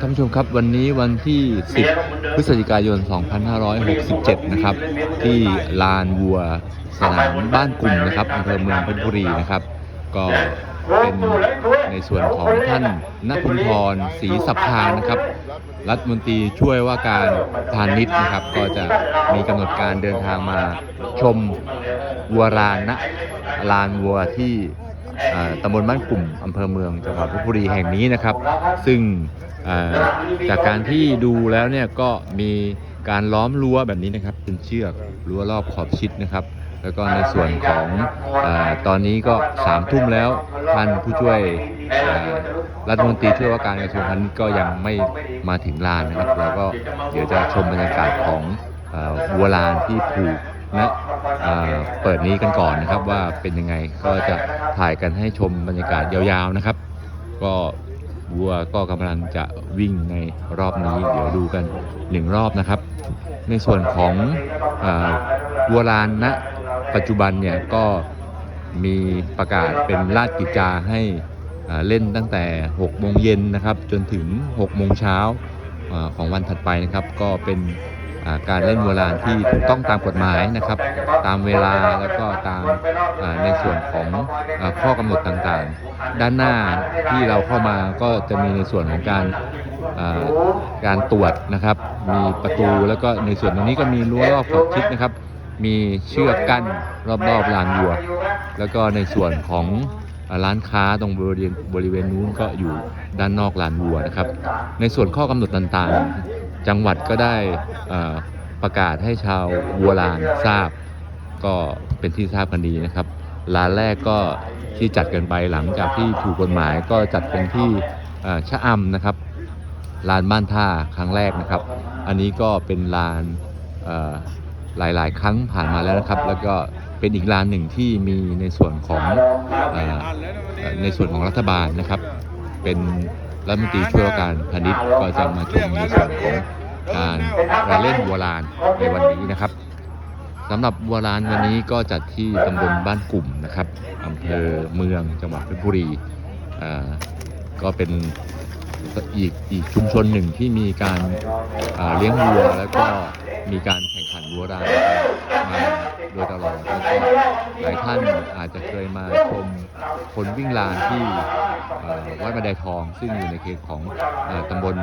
ท่านผู้ชมครับวันนี้วันที่ 10 พฤศจิกายน 2567 นะครับ ที่ลานวัวสนามบ้านกลุ่มนะครับอำเภอเมืองเพชรบุรีนะครับ ก็เป็นในส่วนของท่านนัทพลพรศรีสัพพานะครับ รัฐมนตรีช่วยว่าการพาณิชย์นะครับ ก็จะมีกำหนดการเดินทางมาชมวัวรานณลานวัวที่ ตำบลบ้านกลุ่มอำเภอเมืองจังหวัดเพชรบุรีแห่งนี้นะครับ ซึ่งจากการที่ดูแล้วเนี่ยก็มีการล้อมรั้วแบบนี้นะครับ เป็นเชือกรั้วรอบขอบชิดนะครับ แล้วก็ในส่วนของอตอนนี้ก็สามทุ่มแล้วท่านผู้ช่วยรัฐมนตรีช่วยว่าการกระทรวงพาณิชย์ก็ยังไม่มาถึงลานนะครับเราก็เดี๋ยวจะชมบรรยากาศของอวัวลานที่ผูก นะอ่าเปิดนี้กันก่อนนะครับว่าเป็นยังไงก็จะถ่ายกันให้ชมบรรยากาศยาวๆนะครับ ก็วัวก็กำลังจะวิ่งในรอบนี้ เดี๋ยวดูกันหนึ่งรอบนะครับ ในส่วนของอวัวลานณปัจจุบันเนี่ยก็มีประกาศเป็นราชกิจจาให้เล่นตั้งแต่6โมงเย็นนะครับ จนถึง6โมงเช้า ของวันถัดไปนะครับ ก็เป็นการเล่นวัวลานที่ถูกต้องตามกฎหมายนะครับ ตามเวลาแล้วก็ตามในส่วนของอข้อกำหนดต่างๆ ด้านหน้าที่เราเข้ามาก็จะมีในส่วนของการการตรวจนะครับ มีประตูแล้วก็ในส่วนตรงนี้ก็มีรั้วรอบขอบชิดนะครับ มีเชือกกั้นรอบๆลานวัว แล้วก็ในส่วนของ ร้านค้าตรงบริเวณบริเวณนู้นก็อยู่ด้านนอกลานวัวนะครับ ในส่วนข้อกำหนดต่างๆ จังหวัดก็ได้อ่าประกาศให้ชาววัวลานทราบ ก็เป็นที่ทราบกันดีนะครับลานแรกก็ที่จัดกันไปหลังจากที่ถูกกฎหมายก็จัดเป็นที่ชะอำนะครับลานบ้านท่าครั้งแรกนะครับ อันนี้ก็เป็นลานหลาย ๆ ครั้งผ่านมาแล้วนะครับ แล้วก็ เป็นอีกลานหนึ่งที่มีในส่วนของอในส่วนของรัฐบาลนะครับ เป็นรัฐมนตรีช่วยการพาณิชย์ก็จะมาชมในส่วนของการการเล่นวัวลานในวันนี้นะครับสำหรับวัวลานวันนี้ก็จัดที่ตำบลบ้านกลุ่มนะครับอำเภอเมืองจังหวัดเพชรบุรีอ่าก็เป็นอีกอีกชุมชนหนึ่งที่มีการาเลี้ยงวัวแล้วก็ มีการแข่งขันวัวลานมาโดยตลอดแล้วก็หลายท่านอาจจะเคยมาชมคนวิ่งลานที่วัดบันไดทอง ซึ่งอยู่ในเขตของอตำบล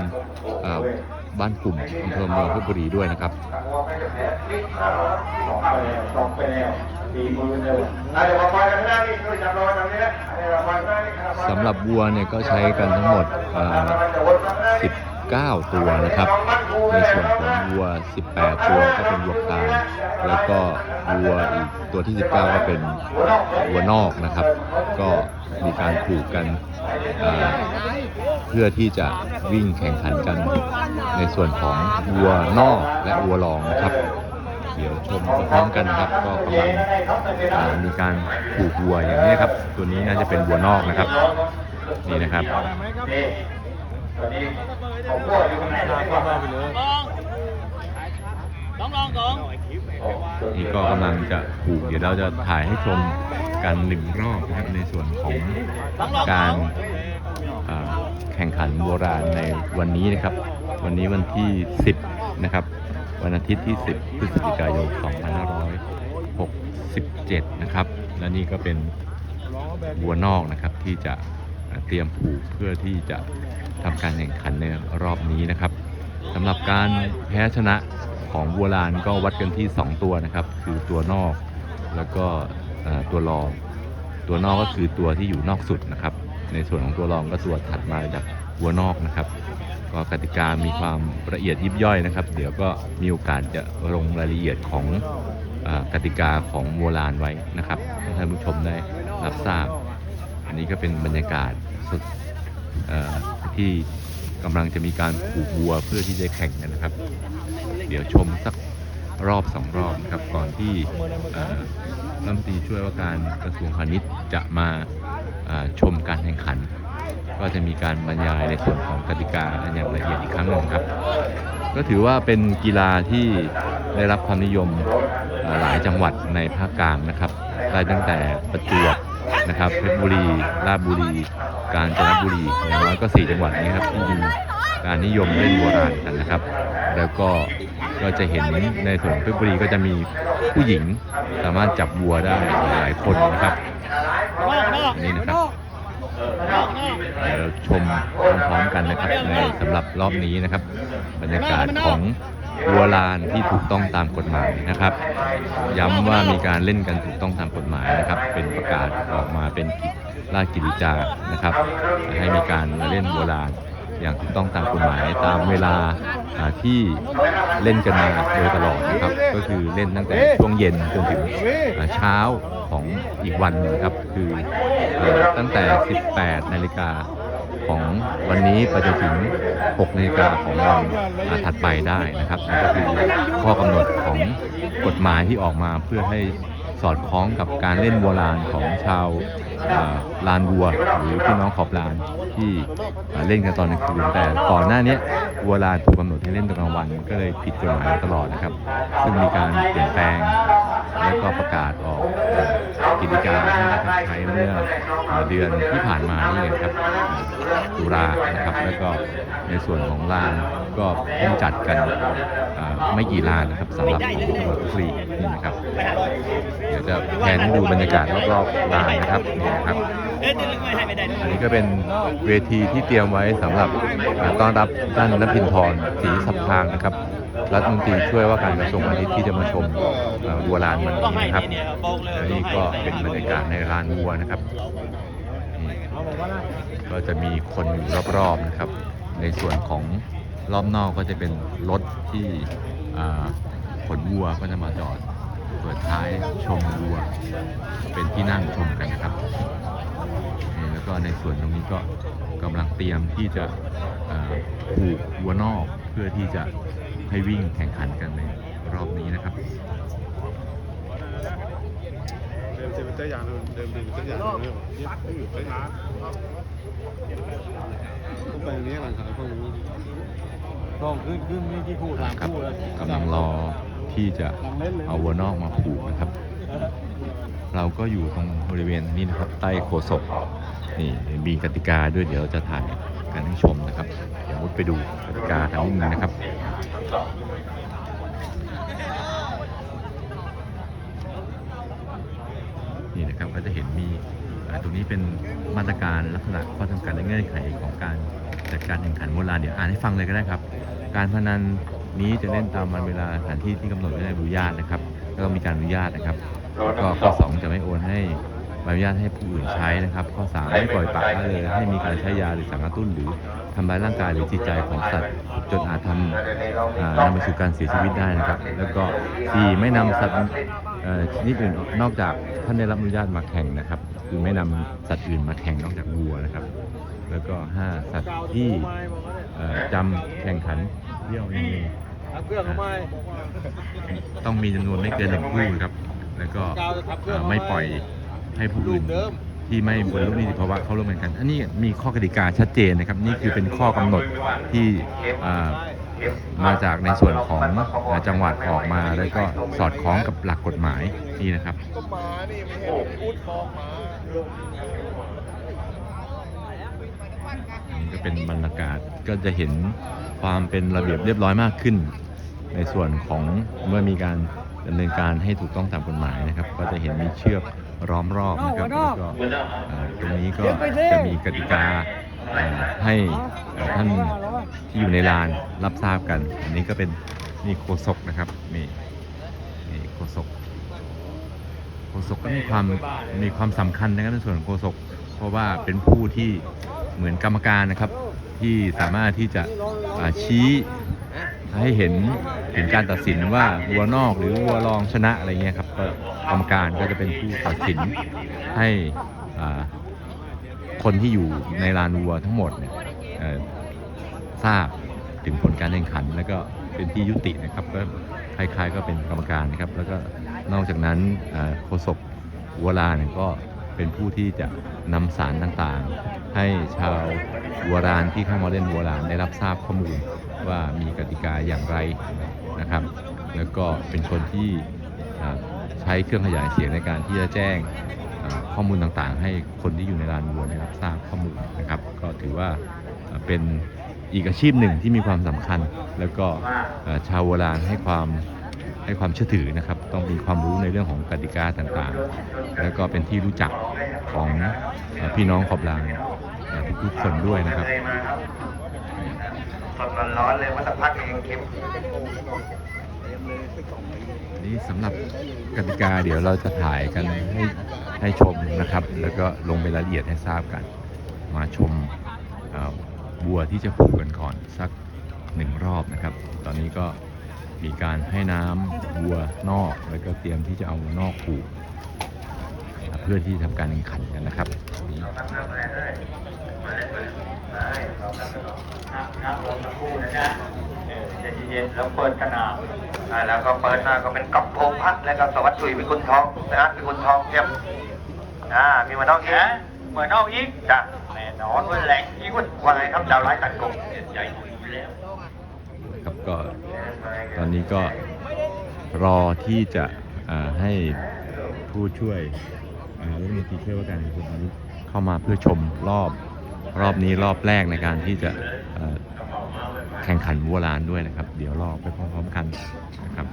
บ้านกลุ่มอำเภอเมืองเพชรบุรีด้วยนะครับสำหรับวัวเนี่ยก็ใช้กันทั้งหมดอ่ 19ตัวนะครับ ในส่วนของวัว 18 ตัวก็เป็นวัวคาแล้วก็วัวอีกตัวที่ 19 ก็เป็นวัวนอกนะครับ ก็มีการผูกกันเพื่อที่จะวิ่งแข่งขันกันในส่วนของวัวนอกและวัวรองนะครับ เดี๋ยวชมพร้อมกันครับ ก็กำลังมีการผูกวัวอย่างนี้ครับ ตัวนี้น่าจะเป็นวัวนอกนะครับ นี่นะครับ ลองลองสองนี่ก็กำลังจะผูกเดี๋ยวเราจะถ่ายให้ชมกันหนึ่งรอบนะครับในส่วนของการแข่งขันโบราณในวันนี้นะครับ วันนี้วันที่ 10 นะครับ วันอาทิตย์ที่ 10 พฤศจิกายน 2567 นะครับ และนี่ก็เป็นวัวนอกนะครับที่จะเตรียมผูกเพื่อที่จะ ทำการแข่งขันในรอบนี้นะครับสำหรับการแพ้ชนะของวัวลานก็วัดกันที่ 2 ตัวนะครับ คือตัวนอกแล้วก็ตัว รอง ตัวนอกก็คือตัวที่อยู่นอกสุดนะครับ ในส่วนของตัวรองก็ตัวถัดมาจากวัวนอกนะครับ ก็กติกามีความละเอียดยิบย่อยนะครับ เดี๋ยวก็มีโอกาสจะลงรายละเอียดของอกติกาของวัวลานไว้นะครับให้ท่านผู้ชมได้รับทราบ อันนี้ก็เป็นบรรยากาศสด ที่กำลังจะมีการผูกวัวเพื่อที่จะแข่งกันนะครับ เดี๋ยวชมสักรอบสองรอบนะครับก่อนที่รัฐมนตรีช่วยว่าการกระทรวงพาณิชย์จะมาชมการแข่งขัน ก็จะมีการบรรยายในส่วนของกติกาอย่างละเอียดอีกครั้งหนึ่งครับ ก็ถือว่าเป็นกีฬาที่ได้รับความนิยมหลายจังหวัดในภาคกลางนะครับไล่ตั้งแต่ประจวบนะครับเพชรบุรีราชบุรี กาญจนบุรีอย่างน้อยก็ 4 จังหวัดนี้ครับที่มีกการนิยมเล่นโบราณกันนะครับ แล้วก็ก็จะเห็นในส่วนของเพชรบุรีก็จะมีผู้หญิงสามารถจับวัวได้หลายคนนะครับนี่นะครับเดี๋ยวชมพร้อมๆกันนะครับในสำหรับรอบนี้นะครับ บรรยากาศของวัวลานที่ถูกต้องตามกฎหมายนะครับ ย้ำว่ามีการเล่นกันถูกต้องตามกฎหมายนะครับ เป็นประกาศออกมาเป็น ราชกิจจานะครับ ให้มีการเล่นโบราณอย่างถูกต้องตามกฎหมายตามเวลาที่เล่นกันมาโดยตลอดนะครับ ก็คือเล่นตั้งแต่ช่วงเย็นจนถึงเช้าของอีกวันนึงครับ คือตั้งแต่ 18 นาฬิกาของวันนี้ไปจนถึง 6 นาฬิกาของวันถัดไปได้นะครับนั่นก็คือข้อกำหนดของกฎหมายที่ออกมาเพื่อให้ สอดคล้องกับการเล่นวัวลานของชาวลานวัว หรือพี่น้องขอบลานที่เล่นกันตอนกลางคืนแต่ก่อนหน้านี้วัวลานถูกกำหนดให้เล่นตอนกลางวัน ก็เลยผิดกฎหมายมาตลอดนะครับ ซึ่งมีการเปลี่ยนแปลง แล้วก็ประกาศออกกิจการให้บับใช้เมื่อเอ่อเดือนที่ผ่านมานี่เองครับตุลานะครับ แล้วก็ในส่วนของลานก็เพิ่งจัดกันไม่กี่ลานนะครับสำหรับของจังหวัดลพบุรีนี่นะครับ เดี๋ยวจะแพนให้ดูบรรยากาศรอบๆลานนะครับนี่นะครับอันนี้ก็เป็นเวทีที่เตรียมไว้สำหรับต้อนรับท่านนภินทรศรีสัพพางนะครับ รัฐมนตรีช่วยว่าการกระทรวงพาณิชย์ที่จะมาชมวัวลานวันนี้นะครับและนี่ก็เป็นบรรยากาศในลานวัวนะครับนี่ก็จะมีคนอยู่รอบๆนะครับ ในส่วนของรอบนอกก็จะเป็นรถที่ขนวัวก็จะมาจอดเปิดท้ายชมวัว เป็นที่นั่งชมกันนะครับนี่แล้วก็ในส่วนตรงนี้ก็กำลังเตรียมที่จะผูกวัวนอกเพื่อที่จะ ให้วิ่งแข่งขันกันในรอบนี้นะครับเดิมเซเว่นเจ้าย่างเดิมเดิมเจ้าอย่างเดิมอยู่ไปร้านพวกไปนี้หลังขายพวกนี้ต้องขึ้นขึ้นนี่ที่พูดทางครับพูดแล้วกำลังรอที่จะเอาวัวนอกมาผูกนะครับ เราก็อยู่ตรงบริเวณนี้นะครับใต้โคศกนี่มีกติกาด้วยเดี๋ยวเราจะถ่าย กันให้ชมนะครับเดี๋ยวมุดไปดูกติกาทางนี้นะครับนี่นะครับก็จะเห็นมีตรงนี้เป็นมาตรการลักษณะข้อจำกัดและเงื่อนไขของการจัดการแข่งขันโบราณเดี๋ยวอ่านให้ฟังเลยก็ได้ครับ การพนันนี้จะเล่นตามวันเวลาสถานที่ที่กำหนดไม่ได้อนุญาตนะครับ แล้วก็มีการอนุญาตนะครับ แล้วก็ข้อ2จะไม่โอนให้ ใบอนุญาตให้ผู้อื่นใช้นะครับ ข้อ3ไม่ปล่อยปละละเลยให้มีการใช้ยาหรือสารกระตุ้นหรือทำร้ายร่างกายหรือจิตใจของสัตว์จนอาจทำอ่านำไปสู่การเสียชีวิตได้นะครับ แล้วก็สี่ไม่นำสัตว์เอ่อชนิดอื่นนอกจากท่านได้รับอนุญาตมาแข่งนะครับ คือไม่นำสัตว์อื่นมาแข่งนอกจากวัวนะครับ แล้วก็ห้าสัตว์ที่เอ่อจำแข่งขันเที่ยวนี้ทับเครื่องทำไมต้องมีจำนวนไม่เกินหนึ่งคู่ครับ แล้วก็อ่อไม่ปล่อย ให้ผู้อื่นที่ไม่บรรลุนิติภาวะเข้าร่วมแข่งขัน อันนี้มีข้อกติกาชัดเจนนะครับ นี่คือเป็นข้อกำหนดที่อ่ามาจากในส่วนของอ่าจังหวัดออกมาแล้วก็สอดคล้องกับหลักกฎหมายนี่นะครับก็มานี่ไม่เห็นพูดทองมานี่ก็เป็นบรรยากาศก็จะเห็นความเป็นระเบียบเรียบร้อยมากขึ้น ในส่วนของเมื่อมีการ ดำเนินการให้ถูกต้องตามกฎหมายนะครับ ก็จะเห็นมีเชือกล้อมรอบนะครับแล้วก็ตรงนี้ก็จะมีกติกาให้ท่านที่อยู่ในลานรับทราบกัน อันนี้ก็เป็นนี่โคศกนะครับนี่นี่โคศกโคศกก็มีความมีความสำคัญนะครับในส่วนของโคศกเพราะว่าเป็นผู้ที่เหมือนกรรมการนะครับ ที่สามารถที่จะชี้ให้เห็น ถึงการตัดสินว่าวัวนอกหรือวัวรองชนะอะไรเงี้ยครับกรรมการก็จะเป็นผู้ตัดสินให้คนที่อยู่ในลานวัวทั้งหมดเนี่ยทราบถึงผลการแข่งขัน แล้วก็เป็นที่ยุตินะครับก็คล้ายๆก็เป็นกรรมการนะครับแล้วก็นอกจากนั้นโฆษกวัวลานก็เป็นผู้ที่จะนำสารต่างๆ ให้ชาววัวลานที่เข้ามาเล่นวัวลานได้รับทราบข้อมูลว่ามีกติกาอย่างไร นะครับ แล้วก็เป็นคนที่ใช้เครื่องขยายเสียงในการที่จะแจ้งข้อมูลต่างๆ ให้คนที่อยู่ในลานวัวได้รับทราบข้อมูลนะครับ ก็ถือว่าเป็นอีกอาชีพหนึ่งที่มีความสำคัญ แล้วก็ชาวโบราณให้ความให้ความเชื่อถือนะครับ ต้องมีความรู้ในเรื่องของกติกาต่างๆ แล้วก็เป็นที่รู้จักของพี่น้องขอบลางทุกๆคนด้วยนะครับสดร้อนๆเลยว่าสักพักเองเค็ม นี่สำหรับกติกาเดี๋ยวเราจะถ่ายกันให้ให้ชมนะครับ แล้วก็ลงไปรายละเอียดให้ทราบกัน มาชมเอ่อวัวที่จะผูกกันก่อนสักหนึ่งรอบนะครับ ตอนนี้ก็มีการให้น้ำวัวนอก แล้วก็เตรียมที่จะเอานอกผูกเพื่อที่ทำการแข่งขันกันนะครับนี่ ใจเย็นๆแล้วเปิดขนาดแล้วก็เปิดหน้าก็เป็นกับโพพัดแล้วก็สวัสดิ์สุยเป็นคุณทองนะฮะเป็นคุณทองเทียมอ่ามีมือนน้องอีกเหมือนน้องอีกจ้ะแน่นอนว่าแหลกอีกว่าว่าไงครับดาวไร้ตัดกบใหญ่อยู่แล้วครับก็ตอนนี้ก็รอที่จะให้ผู้ช่วยอ่ารัฐมนตรีช่วยว่าการกระทรวงพาณิชย์เข้ามาเพื่อชมรอบรอบนี้รอบแรกในการที่จะ ข่งขันวัวลานด้วยนะครับ เดี๋ยวรอไปพร้อมๆกันนะครับ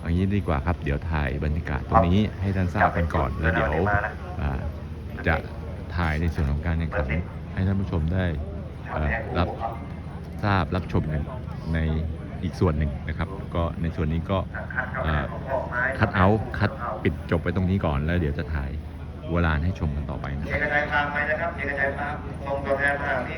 อย่างนี้ดีกว่าครับ เดี๋ยวถ่ายบรรยากาศตรงนี้ให้ท่านทราบกันก่อนแล้วเดี๋ยวจะถ่ายในส่วนของการแข่งขันให้ท่านผู้ชมได้รับทราบรับชมกันในอีกส่วนหนึ่งนะครับ ก็ในส่วนนี้ก็คัดเอาคัดปิดจบไปตรงนี้ก่อนแล้วเดี๋ยวจะถ่ายวัวลานให้ชมกันต่อไปนะเชีคยรับร์กระจายพาไปนะครับเชียกระจายพาส่งตัวแทนมาที่